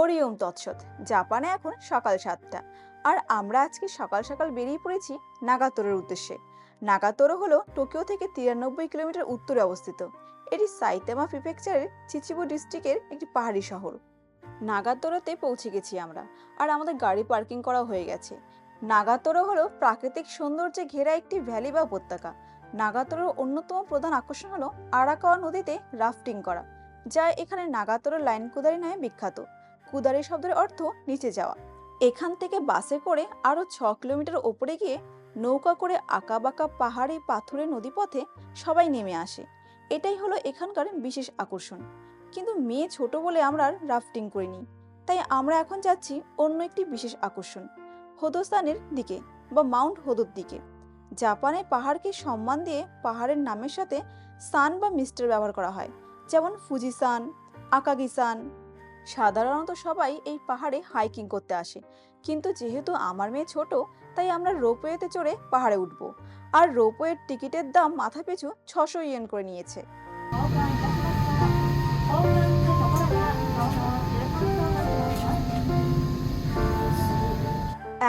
হরি ওম তৎসৎ জাপানে এখন সকাল সাতটা। আর আমরা আজকে সকাল সকাল বেরিয়ে পড়েছি নাগাতোরের উদ্দেশ্যে। নাগাতোরো হলো টোকিও থেকে তিরানব্বই কিলোমিটার উত্তরে অবস্থিত। এটি সাইতামা প্রিফেকচারের চিচিবু ডিস্ট্রিক্টের একটি পাহাড়ি শহর। নাগাতোরোতে পৌঁছে গেছি আমরা। আর আমাদের গাড়ি পার্কিং করা হয়ে গেছে। নাগাতোরো হলো প্রাকৃতিক সৌন্দর্যে ঘেরা একটি ভ্যালি বা উপত্যকা। নাগাতোরোর অন্যতম প্রধান আকর্ষণ হলো আরাকাওয়া নদীতে রাফটিং করা, যা এখানে নাগাতোরো লাইন কুদারি নামে বিখ্যাত। কুদারি শব্দের অর্থ নিচে যাওয়া। এখান থেকে বাসে করে আরও ছ কিলোমিটার ওপরে গিয়ে নৌকা করে আঁকাবাঁকা পাহাড়ি, পাথুরে নদীপথে সবাই নেমে আসে। এটাই হলো এখানকার বিশেষ আকর্ষণ। কিন্তু মেয়ে ছোট বলে আমরা আর রাফটিং করিনি। তাই আমরা এখন যাচ্ছি অন্য একটি বিশেষ আকর্ষণ, হোদোস্তানের দিকে বা মাউন্ট হোদোর দিকে। জাপানে পাহাড়কে সম্মান দিয়ে পাহাড়ের নামের সাথে সান বা মিস্টার ব্যবহার করা হয়, যেমন ফুজিসান, আকাগিসান সাধারণত সবাই এই পাহাড়ে হাইকিং করতে আসে। কিন্তু যেহেতু আমার মেয়ে ছোট, তাই আমরা রোপওয়েতে চড়ে পাহাড়ে উঠব। আর রোপওয়ের টিকিটের দাম মাথা পিছু ছশো ইয়েন করে নিয়েছে।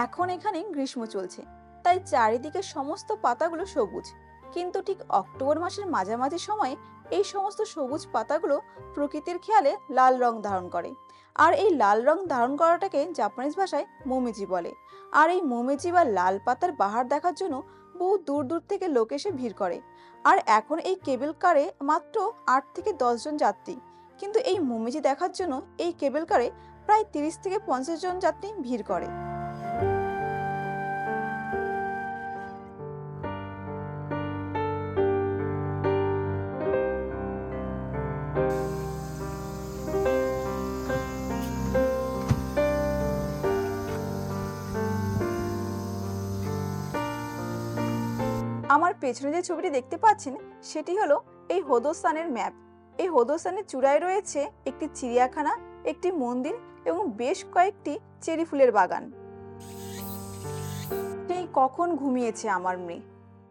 এখন এখানে গ্রীষ্ম চলছে, তাই চারিদিকে সমস্ত পাতাগুলো সবুজ। কিন্তু ঠিক অক্টোবর মাসের মাঝামাঝি সময়ে এই সমস্ত সবুজ পাতাগুলো প্রকৃতির খেয়ালে লাল রং ধারণ করে। আর এই লাল রং ধারণ করাটাকে জাপানিজ ভাষায় মোমেজি বলে। আর এই মোমেজি বা লাল পাতার বাহার দেখার জন্য বহু দূর দূর থেকে লোক এসে ভিড় করে। আর এখন এই কেবল কারে মাত্র আট থেকে জন যাত্রী। কিন্তু এই মোমেজি দেখার জন্য এই কেবল কারে প্রায় তিরিশ থেকে পঞ্চাশ জন যাত্রী ভিড় করে। আমার পেছনে যে ছবিটি দেখতে পাচ্ছেন, সেটি হলো এই হোদোস্তানের ম্যাপ। এই হোদোস্তানের চূড়ায় রয়েছে একটি চিড়িয়াখানা, একটি মন্দির এবং বেশ কয়েকটি চেরি ফুলের বাগান। সেই কখন ঘুমিয়েছে আমার মেয়ে?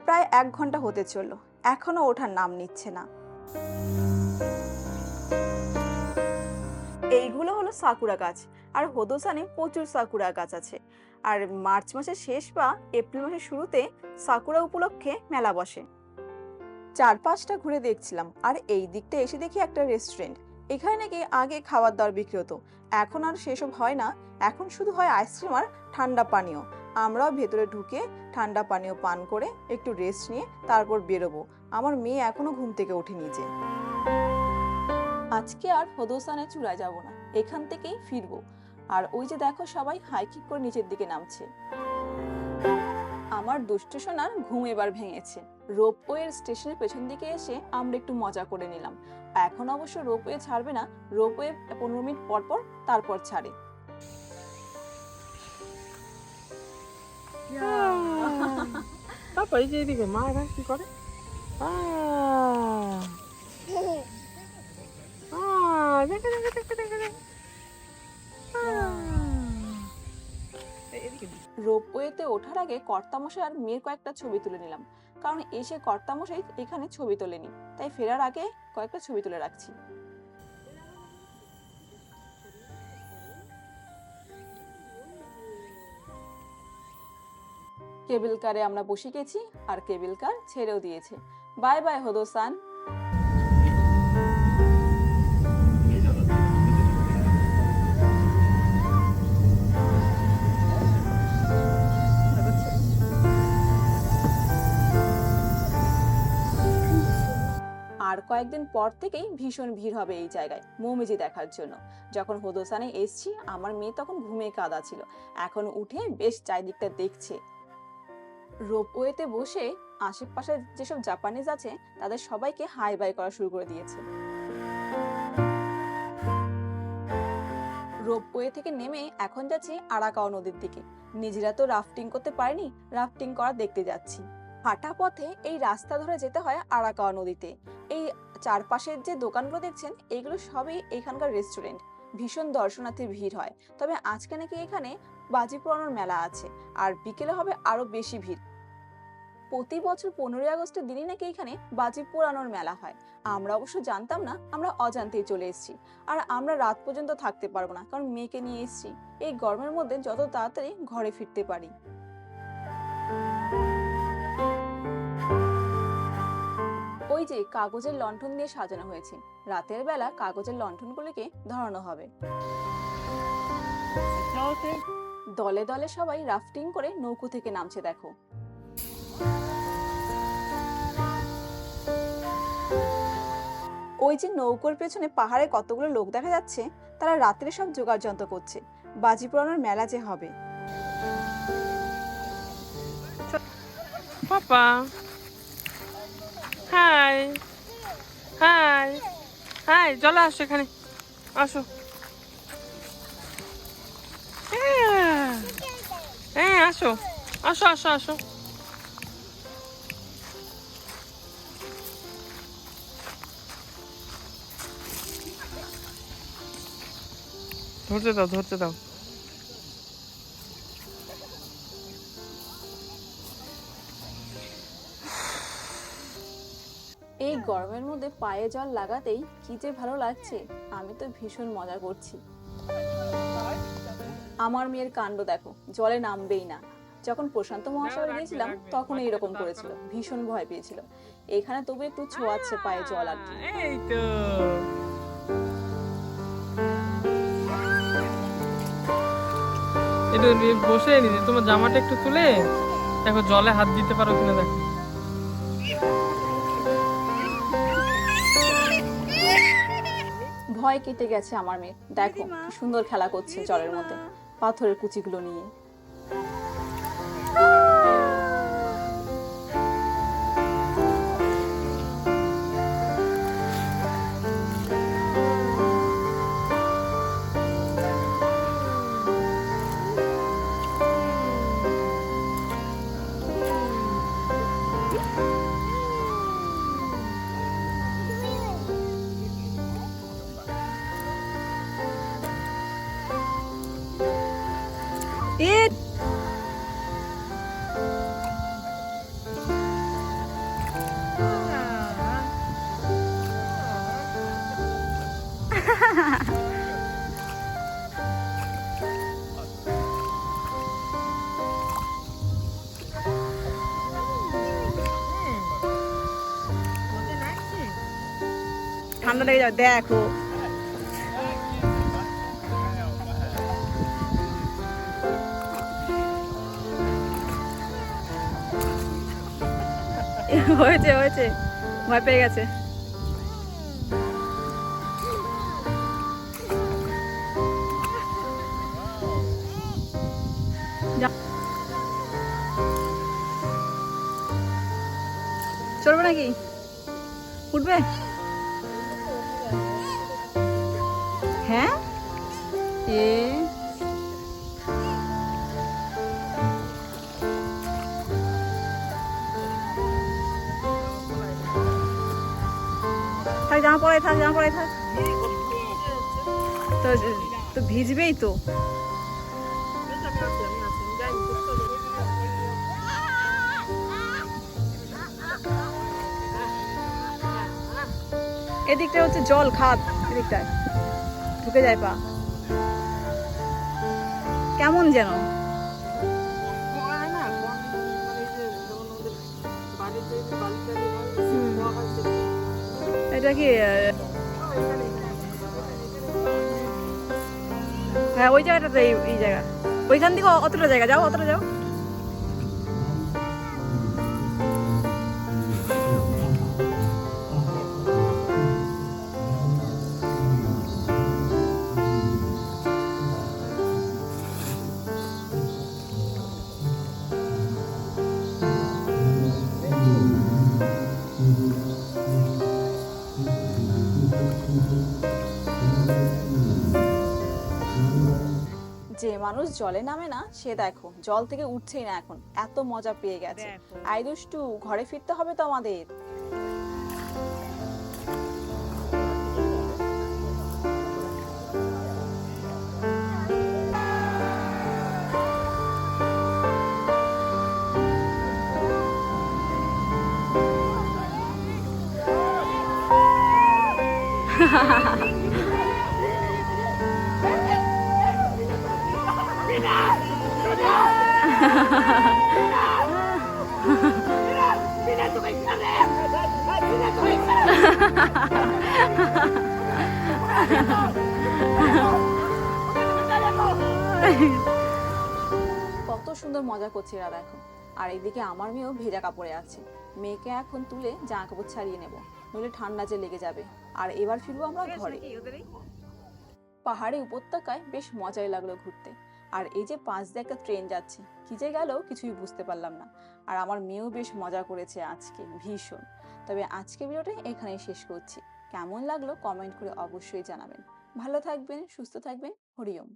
প্রায় এক ঘণ্টা হতে চলল, এখনও ওঠার নাম নিচ্ছে না। এইগুলো হলো সাকুরা গাছ, আর হোদোসানে প্রচুর সাকুরা গাছ আছে। আর মার্চ মাসের শেষ বা এপ্রিল মাসের শুরুতে সাকুরা উপলক্ষে মেলা বসে। চারপাশটা ঘুরে দেখছিলাম, আর এই দিকটা এসে দেখি একটা রেস্টুরেন্ট এখানে নাকি আগে খাবার দাবার বিক্রি হতো, এখন আর সেসব হয় না। এখন শুধু হয় আইসক্রিম আর ঠান্ডা পানীয়। আমরাও ভেতরে ঢুকে ঠান্ডা পানীয় পান করে একটু রেস্ট নিয়ে তারপর বেরোবো। আমার মেয়ে এখনও ঘুম থেকে ওঠেনি যে। আজকে আর হদোসানে চূড়ায় যাব না, এখান থেকেই ফিরবো। আর ওই যে দেখো সবাই হাইকিক করে নিচের দিকে নামছে। আমার দুষ্ট সোনার ঘুম এবার ভেঙেছে। রোপওয়ের স্টেশনের পেছন দিকে এসে আমরা একটু মজা করে নিলাম। এখন অবশ্য রোপওয়ে ছাড়বে না রোপওয়ে পনেরো মিনিট পর পর তারপর ছাড়ে। এই যে এদিকে মা এরা কি করে? দেখে, দেখে, দেখে, দেখে, দিই। রোপওয়েতে ওঠার আগে কর্তামশাই আর মেয়ের কয়েকটা ছবি তুলে নিলাম। কারণ এসে কর্তামশাই এখানে ছবি তোলেনি। তাই ফেরার আগে কয়েকটা ছবি তুলে রাখছি। কেবল কারে আমরা বসে গেছি আর কেবল কার ছেড়েও দিয়েছে। বাই বাই হদোসান কয়েকদিন পর থেকেই ভীষণ ভিড় হবে এই জায়গায় মৌমেজি দেখার জন্য। যখন হোদোসানে এসছি, আমার মেয়ে তখন ঘুমে কাদা ছিল। এখন উঠে বেশ চারিদিকটা দেখছে। রোপওয়েতে বসে আশেপাশে যেসব জাপানিজ আছে, তাদের সবাইকে হাই বাই করা শুরু করে দিয়েছে। রোপওয়ে থেকে নেমে এখন যাচ্ছি আরাকাওয়া নদীর দিকে। নিজেরা তো রাফটিং করতে পারিনি, রাফটিং করা দেখতে যাচ্ছি। হাঁটা পথে এই রাস্তা ধরে যেতে হয় আরাকাওয়া নদীতে। এই চারপাশের যে দোকানগুলো দেখছেন, এগুলো সবই এখানকার রেস্টুরেন্ট ভীষণ দর্শনার্থীর ভিড় হয়। তবে আজকে নাকি এখানে বাজি পোড়ানোর মেলা আছে, আর বিকেলে হবে আরও বেশি ভিড়। প্রতি বছর পনেরোই আগস্টের দিনই নাকি এখানে বাজি পোড়ানোর মেলা হয়। আমরা অবশ্য জানতাম না, আমরা অজান্তেই চলে এসেছি। আর আমরা রাত পর্যন্ত থাকতে পারব না, কারণ মেয়েকে নিয়ে এসেছি। এই গরমের মধ্যে যত তাড়াতাড়ি ঘরে ফিরতে পারি। ওই যে কাগজের লণ্ঠন দিয়ে সাজানো হয়েছে। রাতের বেলা কাগজের লণ্ঠনগুলিকে ধরানো হবে। দলে দলে সবাই রাফটিং করে নৌকো থেকে নামছে, দেখো। ওই যে নৌকোর পেছনে পাহাড়ে কতগুলো লোক দেখা যাচ্ছে, তারা রাত্রে সব জোগাড় যন্ত্র করছে। বাজি পোড়ানোর মেলা যে হবে। হাই হাই হাই চলে আসো এখানে। আসো। হ্যাঁ। হ্যাঁ আসো। আসো আসো আসো। ধরতে দাও ধরতে দাও। এই গরমের মধ্যে পায়ে জল লাগাতেই কি যে ভালো লাগছে, আমি তো ভীষণ মজা করছি। আমার মেয়ের কাণ্ড দেখো, জলে নামবেই না। যখন প্রশান্ত মহাসাগরে গিয়েছিলাম, তখন এইরকম করেছিল, ভীষণ ভয় পেয়েছিল। এখানে তবু একটু ছোঁয়াচ্ছে পায়ে জল আর কি। বসে নিতে তোমার জামাটা একটু তুলে, দেখো জলে হাত দিতে পারো কিনা দেখো। ভয় কেটে গেছে আমার মেয়ে। দেখো কি সুন্দর খেলা করছে জলের মধ্যে পাথরের কুচিগুলো নিয়ে। ঠান্ডা লেগে যাবে দেখো। হয়েছে হয়েছে। ভয় পেয়ে গেছে। চলবে নাকি? উঠবে? হ্যাঁ? এ। থাক, জামা পরাই থাক, জামা পরাই থাক। তো তো ভিজবেই তো। এদিকটা হচ্ছে জল খাত এদিকটায়। ঢুকে যায় পা। কেমন যেন। এটা কি হ্যাঁ ওই জায়গাটাতে এই এই জায়গা। ওইখান থেকে অতটা জায়গা যাও অতটা যাও। যে মানুষ জলে নামে না সে দেখো জল থেকে উঠছেই না এখন। এত মজা পেয়ে গেছে। আইদুষ্টু আই দুষ্টু ঘরে ফিরতে হবে তো আমাদের কত সুন্দর মজা করছে এরা এখন আর এইদিকে আমার মেয়েও ভেজা কাপড়ে আছে। মেয়েকে এখন তুলে জামা কাপড় ছাড়িয়ে নেব। নইলে ঠান্ডা যে লেগে যাবে। আর এবার ফিরবো আমরা ঘরে। পাহাড়ে উপত্যকায় বেশ মজাই লাগল ঘুরতে। আর এই যে পাঁচ দিয়ে একটা ট্রেন যাচ্ছে কি যে গেল কিছুই বুঝতে পারলাম না। আর আমার মেয়েও বেশ মজা করেছে আজকে ভীষণ। তবে আজকে ভিডিওটা এখানেই শেষ করছি। কেমন লাগল কমেন্ট করে অবশ্যই জানাবেন। ভালো থাকবেন সুস্থ থাকবেন হরিওম।